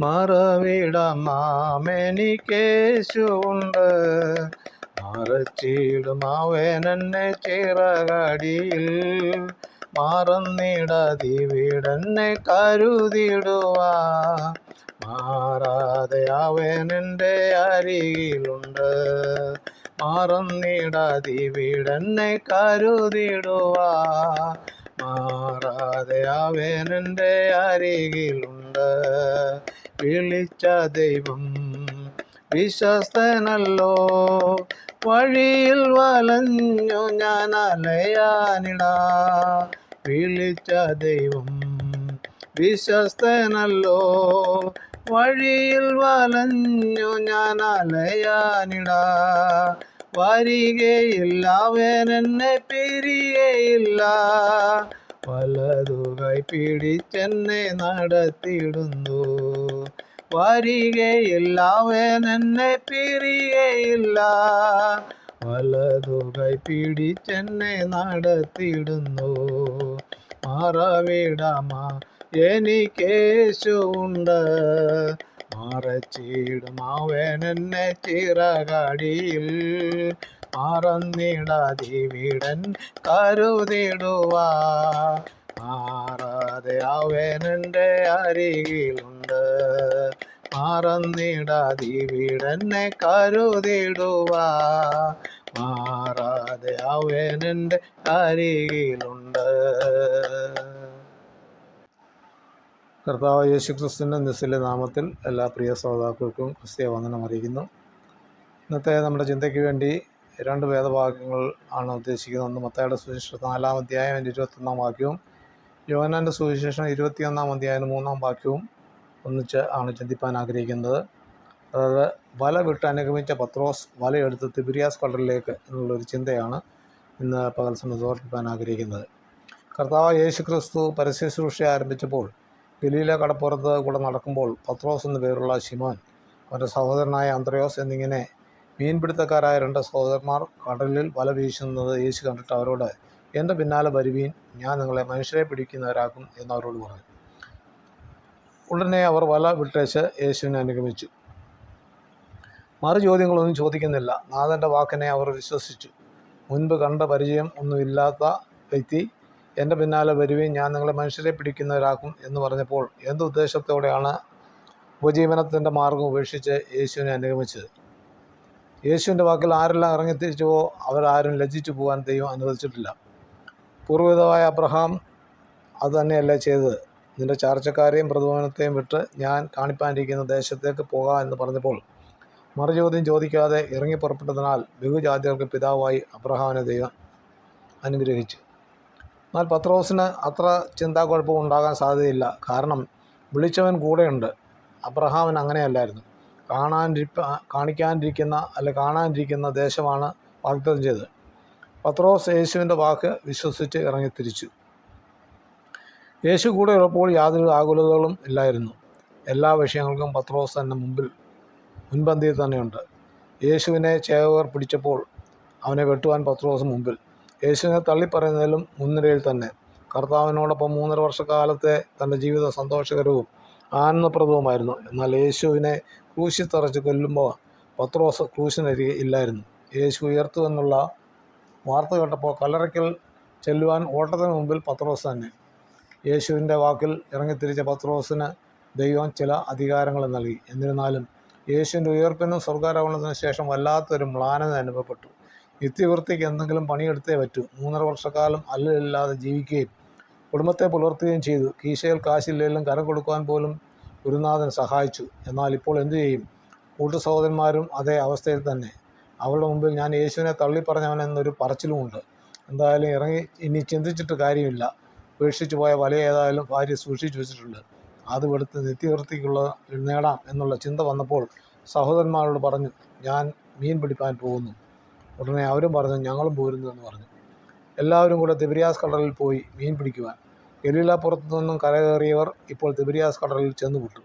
മറവിടമാമെനിക്കേശുണ്ട് മറച്ചിടും അവനെന്നെ ചിറകടിയിൽ. മാറന്നിടതിവിടെന്നെ കരുതിടുവാ. മാറാതെ അവനെന്റെ അരികിലുണ്ട്. മാറന്നിടതിവിടെന്നെ കരുതിടുവാ. മാറാതെ അവനെന്റെ അരികിലുണ്ട്. വിളിച്ച ദൈവം വിശ്വസ്തനല്ലോ. വഴിയിൽ വലഞ്ഞു ഞാൻ അലയാനിട. വിളിച്ച ദൈവം വിശ്വസ്തനല്ലോ. വഴിയിൽ വലഞ്ഞു ഞാൻ അലയാനിട. വരികയില്ല അവൻ എന്നെ പിരികയില്ല വലതുകൈ പിടിച്ചെന്നെ നടത്തിയിടുന്നു. വരികയില്ല വേനെന്നെ എന്നെ പിരികയില്ല വലതുകൈ പിടിച്ചെന്നെ നടത്തിയിടുന്നു. മാറവിടാമ എനിക്കേശുണ്ട് മറച്ചിടും അവൻ മാറന്നിടാതി മറന്നിടാതിവിടൻ കരുതിടുവാ. മാറാതെ അവൻ അരികിലുണ്ട്. മറന്നിടാതിവിടെന്നെ കരുതിടുവാ. മാറാതെ അവൻ എന്റെ അരികിലുണ്ട്. കർത്താവ് യേശു ക്രിസ്തുവിന്റെ നിസ്സിലെ നാമത്തിൽ എല്ലാ പ്രിയ ശ്രോതാക്കൾക്കും ക്രിസ്തീയ വന്ദനം അറിയിക്കുന്നു. ഇന്നത്തെ നമ്മുടെ ചിന്തയ്ക്ക് വേണ്ടി രണ്ട് വേദവാക്യങ്ങൾ ആണ് ഉദ്ദേശിക്കുന്നത്. ഒന്ന് മത്തയുടെ സുവിശേഷം നാലാം അധ്യായം അതിന്റെ ഇരുപത്തൊന്നാം വാക്യവും യോഹനാന്റെ സുവിശേഷം ഇരുപത്തിയൊന്നാം അധ്യായം മൂന്നാം വാക്യവും ഒന്നിച്ച് ആണ് ചിന്തിപ്പാൻ ആഗ്രഹിക്കുന്നത്. അതായത് വല വിട്ട് അനുഗമിച്ച പത്രോസ് വലയെടുത്ത് തിബിരിയാസ് കടലിലേക്ക് എന്നുള്ളൊരു ചിന്തയാണ് ഇന്ന് പകൽ സമയത്ത് ഓർപ്പിക്കാൻ ആഗ്രഹിക്കുന്നത്. കർത്താവ് യേശു ക്രിസ്തു പരസ്യശുശ്രൂഷ ആരംഭിച്ചപ്പോൾ ഗലീല കടപ്പുറത്ത് കൂടെ നടക്കുമ്പോൾ പത്രോസ് എന്നു പേരുള്ള ശിമോൻ അവന്റെ സഹോദരനായ അന്ത്രയോസ് എന്നിങ്ങനെ മീൻപിടുത്തക്കാരായ രണ്ട് സഹോദരന്മാർ കടലിൽ വല വീശുന്നത് യേശു കണ്ടിട്ട് അവരോട് എന്റെ പിന്നാലെ വരുവീൻ ഞാൻ നിങ്ങളെ മനുഷ്യരെ പിടിക്കുന്നവരാക്കും എന്നവരോട് പറഞ്ഞു. ഉടനെ അവർ വല വിട്ടേച്ച് യേശുവിനെ അനുഗമിച്ചു. മറു ചോദ്യങ്ങളൊന്നും ചോദിക്കുന്നില്ല. നാഥന്റെ വാക്കിനെ അവർ വിശ്വസിച്ചു. മുൻപ് കണ്ട പരിചയം ഒന്നുമില്ലാത്ത വ്യക്തി എന്റെ പിന്നാലെ വരുവീൻ ഞാൻ നിങ്ങളെ മനുഷ്യരെ പിടിക്കുന്നവരാക്കും എന്ന് പറഞ്ഞപ്പോൾ എന്ത് ഉദ്ദേശത്തോടെയാണ് ഉപജീവനത്തിന്റെ മാർഗം ഉപേക്ഷിച്ച് യേശുവിനെ അനുഗമിച്ചത്? യേശുവിന്റെ വാക്കിൽ ആരെല്ലാം ഇറങ്ങിത്തിരിച്ചുവോ അവരാരും ലജ്ജിച്ചു പോകാൻ ദൈവം അനുവദിച്ചിട്ടില്ല. പൂർവിതമായ അബ്രഹാം അത് തന്നെയല്ലേ ചെയ്തത്? നിന്റെ ചാർച്ചക്കാരെയും പ്രതിഭവനത്തെയും വിട്ട് ഞാൻ കാണിപ്പാനിരിക്കുന്ന ദേശത്തേക്ക് പോകാം എന്ന് പറഞ്ഞപ്പോൾ മറുചോദ്യം ചോദിക്കാതെ ഇറങ്ങി പുറപ്പെട്ടതിനാൽ ബഹുജാതികൾക്ക് പിതാവായി അബ്രഹാമിനെ ദൈവം അനുഗ്രഹിച്ചു. എന്നാൽ പത്രോസിന് അത്ര ചിന്താക്കുഴപ്പം ഉണ്ടാകാൻ സാധ്യതയില്ല. കാരണം വിളിച്ചവൻ കൂടെയുണ്ട്. അബ്രഹാമിന് അങ്ങനെയല്ലായിരുന്നു. കാണാനിരിപ്പ കാണിക്കാനിരിക്കുന്ന അല്ലെ കാണാനിരിക്കുന്ന ദേശമാണ് വാഗ്ദത്തം ചെയ്തത്. പത്രോസ് യേശുവിന്റെ വാക്ക് വിശ്വസിച്ച് ഇറങ്ങിത്തിരിച്ചു യേശു കൂടെ ഉള്ളപ്പോൾ യാതൊരു ആകുലതകളും ഇല്ലായിരുന്നു. എല്ലാ വിഷയങ്ങൾക്കും പത്രോസ് തന്നെ മുമ്പിൽ മുൻപന്തിയിൽ തന്നെയുണ്ട്. യേശുവിനെ ചേവകർ പിടിച്ചപ്പോൾ അവനെ വെട്ടുവാൻ പത്രോസ് മുമ്പിൽ. യേശുവിനെ തള്ളിപ്പറയുന്നതിലും മുൻനിരയിൽ തന്നെ. കർത്താവിനോടൊപ്പം മൂന്നര വർഷക്കാലത്തെ തന്റെ ജീവിതം സന്തോഷകരവും ആനന്ദപ്രദവുമായിരുന്നു. എന്നാൽ യേശുവിനെ ക്രൂശിൽ തറച്ച് കൊല്ലുമ്പോൾ പത്രോസ് ക്രൂശിനരികെ ഇല്ലായിരുന്നു. യേശു ഉയർത്തു എന്നുള്ള വാർത്ത കേട്ടപ്പോൾ കല്ലറയ്ക്കൽ ചെല്ലുവാൻ ഓട്ടത്തിന് മുമ്പിൽ പത്രോസ് തന്നെ. യേശുവിന്റെ വാക്കിൽ ഇറങ്ങിത്തിരിച്ച പത്രോസിന് ദൈവം ചില അധികാരങ്ങൾ നൽകി. എന്നിരുന്നാലും യേശുവിന്റെ ഉയർപ്പിനും സ്വർഗാരോഹണത്തിനും ശേഷം വല്ലാത്തൊരു മ്ലാനത അനുഭവപ്പെട്ടു. നിത്യവൃത്തിക്ക് എന്തെങ്കിലും പണിയെടുത്തേ പറ്റൂ. മൂന്നര വർഷക്കാലം അല്ലല്ലാതെ ജീവിക്കുകയും കുടുംബത്തെ പുലർത്തുകയും ചെയ്തു. കീശയിൽ കാശില്ലെങ്കിലും കരം കൊടുക്കുവാൻ പോലും ഗുരുനാഥൻ സഹായിച്ചു. എന്നാൽ ഇപ്പോൾ എന്തു ചെയ്യും? കൂട്ടു സഹോദരന്മാരും അതേ അവസ്ഥയിൽ തന്നെ. അവളുടെ മുമ്പിൽ ഞാൻ യേശുവിനെ തള്ളിപ്പറഞ്ഞവനെന്നൊരു പറച്ചിലുമുണ്ട്. എന്തായാലും ഇറങ്ങി ഇനി ചിന്തിച്ചിട്ട് കാര്യമില്ല. ഉപേക്ഷിച്ചു പോയ വല ഏതായാലും ഭാര്യ സൂക്ഷിച്ചു വെച്ചിട്ടുണ്ട്. അത് എടുത്ത് നിത്യവൃത്തിക്കുള്ള നേടാം എന്നുള്ള ചിന്ത വന്നപ്പോൾ സഹോദരന്മാരോട് പറഞ്ഞു ഞാൻ മീൻ പിടിപ്പാൻ പോകുന്നു. ഉടനെ അവരും പറഞ്ഞു ഞങ്ങളും പോരുന്നു എന്ന് പറഞ്ഞു. എല്ലാവരും കൂടെ തിബിരിയാസ് കടലിൽ പോയി മീൻ പിടിക്കുവാൻ. ഗലീലാപ്പുറത്തു നിന്നും കരകയറിയവർ ഇപ്പോൾ തിബിരിയാസ് കടലിൽ ചെന്നുവിട്ടു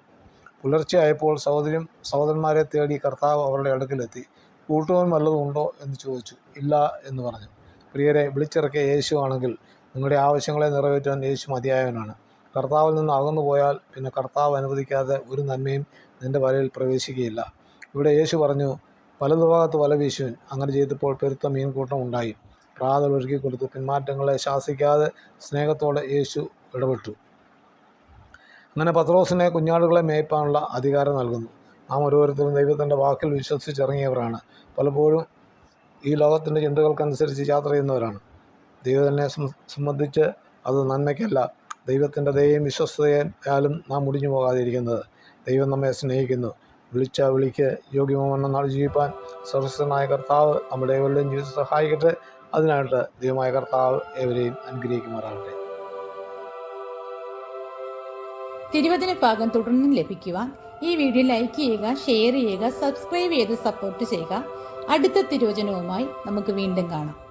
പുലർച്ചെയായപ്പോൾ സഹോദരിയും സഹോദരന്മാരെ തേടി കർത്താവ് അവരുടെ അടുക്കലെത്തി. വല്ലതും ഉണ്ടോ? എന്ന് ചോദിച്ചു. ഇല്ല എന്ന് പറഞ്ഞു. പ്രിയരെ വിളിച്ചിറക്കിയ യേശു ആണെങ്കിൽ നിങ്ങളുടെ ആവശ്യങ്ങളെ നിറവേറ്റാൻ യേശു മതിയായവനാണ്. കർത്താവിൽ നിന്ന് അകന്നു പോയാൽ പിന്നെ കർത്താവ് അനുവദിക്കാതെ ഒരു നന്മയും നിന്റെ വലയിൽ പ്രവേശിക്കുകയില്ല. ഇവിടെ യേശു പറഞ്ഞു വലതു ഭാഗത്ത് വല വീശുവിൻ അങ്ങനെ ചെയ്തപ്പോൾ പെരുത്ത മീൻകൂട്ടം ഉണ്ടായി. പ്രാതൽ കൊടുത്തു. പിന്മാറ്റങ്ങളെ ശാസിക്കാതെ സ്നേഹത്തോടെ യേശു ഇടപെട്ടു. അങ്ങനെ പത്രോസിനെ കുഞ്ഞാടുകളെ മേയ്പ്പാനുള്ള അധികാരം നൽകുന്നു. നാം ഓരോരുത്തരും ദൈവത്തിന്റെ വാക്കിൽ വിശ്വസിച്ചിറങ്ങിയവരാണ്. പലപ്പോഴും ഈ ലോകത്തിന്റെ ചിന്തകൾക്കനുസരിച്ച് യാത്ര ചെയ്യുന്നവരാണ്. ദൈവത്തിനെ സംബന്ധിച്ച് അത് നന്മയ്ക്കല്ല. ദൈവത്തിന്റെ ദയയും വിശ്വസ്തയാലും നാം മുടിഞ്ഞു പോകാതിരിക്കുന്നത് ദൈവം നമ്മെ സ്നേഹിക്കുന്നു. വിളിച്ച വിളിക്ക്. യോഗ്യമെന്ന നാൾ ജീവിപ്പാൻ സർവസ്വനായ കർത്താവ് നമ്മുടെ ഏവരുടെയും ജീവിതം സഹായിക്കട്ടെ. അതിനായിട്ട് ദൈവമായ കർത്താവ് ഏവരെയും അനുഗ്രഹിക്കുമാറാകട്ടെ. തിരുവചന ഭാഗം തുടർന്നും ലഭിക്കുവാൻ ഈ വീഡിയോ ലൈക്ക് ചെയ്യുക ഷെയർ ചെയ്യുക സബ്സ്ക്രൈബ് ചെയ്ത് സപ്പോർട്ട് ചെയ്യുക. അടുത്ത തിരുവചനവുമായി നമുക്ക് വീണ്ടും കാണാം.